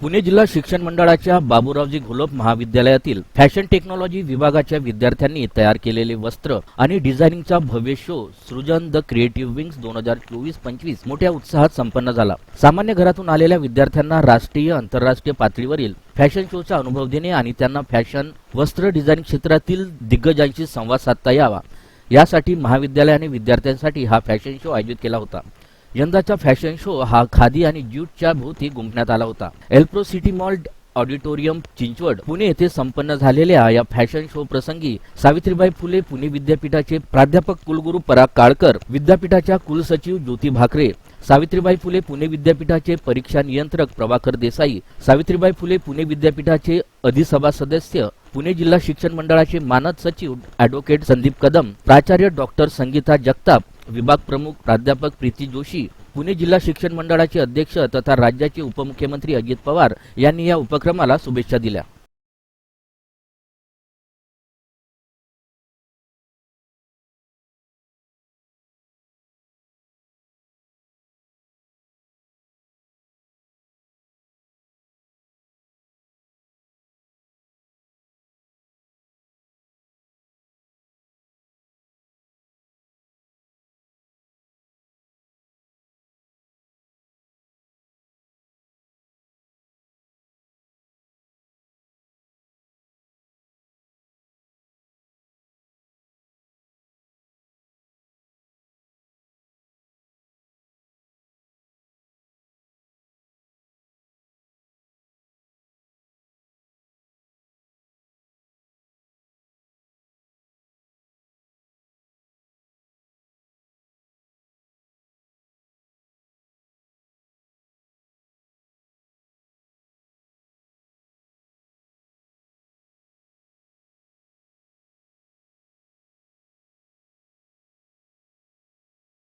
पुणे जिल्हा शिक्षण मंडळाच्या बाबूरावजी घोलप महाविद्यालयातील फॅशन टेक्नॉलॉजी विभागाच्या विद्यार्थ्यांनी तयार केलेले वस्त्र आणि डिझायनिंगचा भव्य शो सृजन द क्रिएटिव्ह विंग्स दोन हजार चोवीस पंचवीस मोठ्या उत्साहात संपन्न झाला. सामान्य घरातून आलेल्या विद्यार्थ्यांना राष्ट्रीय आंतरराष्ट्रीय पातळीवरील फॅशन शोचा अनुभव देणे आणि त्यांना फॅशन वस्त्र डिझाईन क्षेत्रातील दिग्गजांशी संवाद साधता यावा. यासाठी महाविद्यालयाने विद्यार्थ्यांसाठी हा फॅशन शो आयोजित केला होता. यंदाचा फॅशन शो हा खादी आणि ज्यूटच्या भोवती गुंफण्यात आला होता. Elpro city mall auditorium Chinchwad Pune येथे संपन्न झालेल्या या फॅशन शो प्रसंगी सावित्रीबाई फुले पुणे विद्यापीठाचे प्राध्यापक कुलगुरू पराग काळकर विद्यापीठाच्या कुलसचिव ज्योती भाकरे सावित्रीबाई फुले पुणे विद्यापीठाचे परीक्षा नियंत्रक प्रभाकर देसाई सावित्रीबाई फुले पुणे विद्यापीठाचे अधिसभा सदस्य पुणे जिल्हा शिक्षण मंडळाचे मानद सचिव अॅडव्होकेट संदीप कदम प्राचार्य डॉक्टर संगीता जगताप विभाग प्रमुख प्राध्यापक प्रीती जोशी पुणे जिल्हा शिक्षण मंडळाचे अध्यक्ष तथा राज्याचे उपमुख्यमंत्री अजित पवार यांनी या उपक्रमाला शुभेच्छा दिल्या.